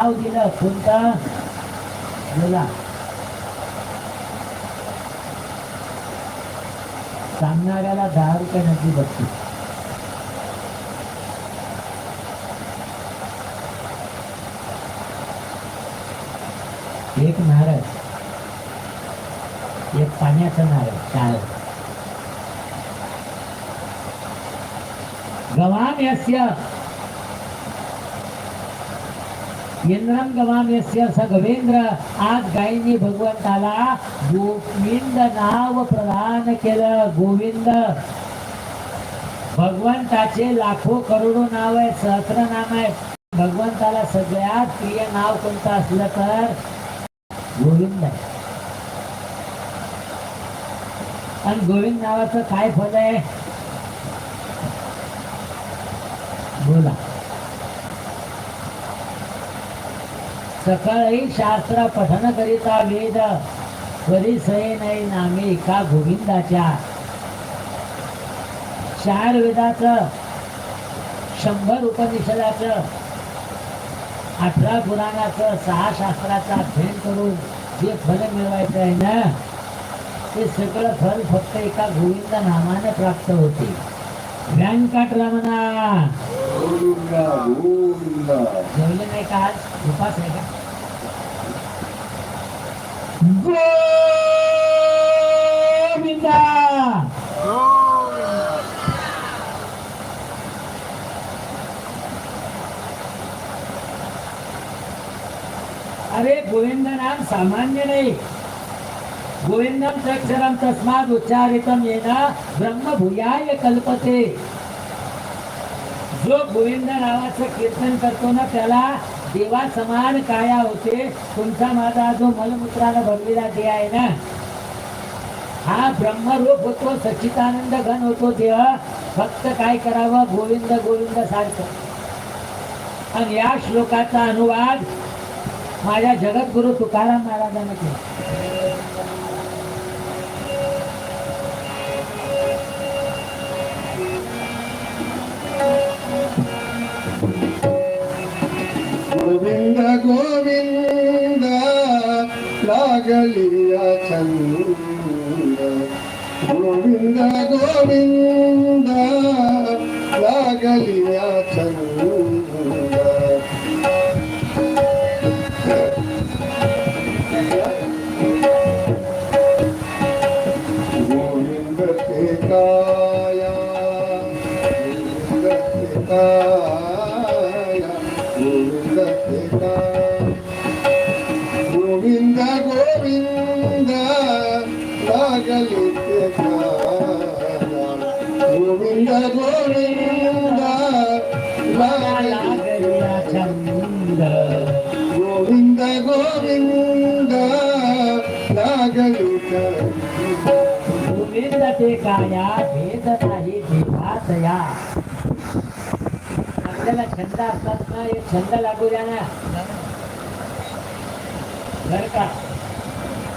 नाव दिलं कोणतं बोला. सांगणाऱ्याला दहा रुपये नदी बघते एक नारळ. एक पाण्याचा नारळ चार. गवान यस्य इंद्रम गवाम यस्य स गवेंद्र आज गायींनी भगवंताला गोविंद नाव प्रदान केलं. गोविंद भगवंताचे लाखो करोडो नाव आहे सहस्र नाम आहे भगवंताला सगळ्यात प्रिय नाव कोणतं असलं तर गोविंद आहे. आणि गोविंद नावाचं काय फल आहे? बोला. सकाळी शास्त्र पठन करिता वेद परिसये नाही नामे का गोविंदाच्या. चार वेदाचं शंभर उपनिषदाचं अठरा पुराणाचं सहा शास्त्राचा अध्ययन करून जे फल मिळवायचं आहे ना ते सगळं फल फक्त एका गोविंद नामाने प्राप्त होते. व्यंकटरमणा जेवले नाही का आज? उपास आहे का? अरे गोविंद नाम सामान्य नाही. गोविंदम अक्षरम तस्मात उच्चारितम येना ब्रह्म भूयाय कल्पते. जो गोविंद नावाचं कीर्तन करतो ना त्याला देवा समान काया होते. तुमचा माझा जो मलमूत्राला भरलेला देह आहे ना हा ब्रह्मरूप होतो सच्चिदानंद घन होतो देह. फक्त काय करावं? गोविंद गोविंद सारखं. आणि या श्लोकाचा अनुवाद माझ्या जगद्गुरु तुकाराम महाराजांनी केला. लागलिया छंद गोविंद गोविंद लागलिया छंद गोविंद ते काया गोविंद गोविंद गोविंद लागली छंद गोविंद गोविंद लागली ते गोविंद ते काया भेद नाही देवातया आपल्याला छंद असतात ना एक छंद लागू द्या ना बर का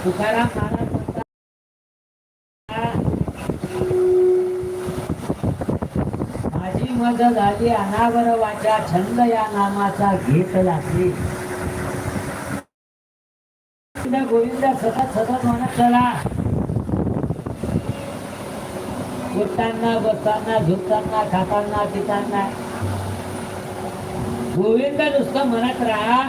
तुकाराम महाराज माझी मज झाली अनावर वाचा छंद या नामाचा घेत लागली गोविंद सतत सतत म्हणत चला. उठताना बसताना झुकताना खाताना पिताना. गोविंद नुसतं म्हणत राहा.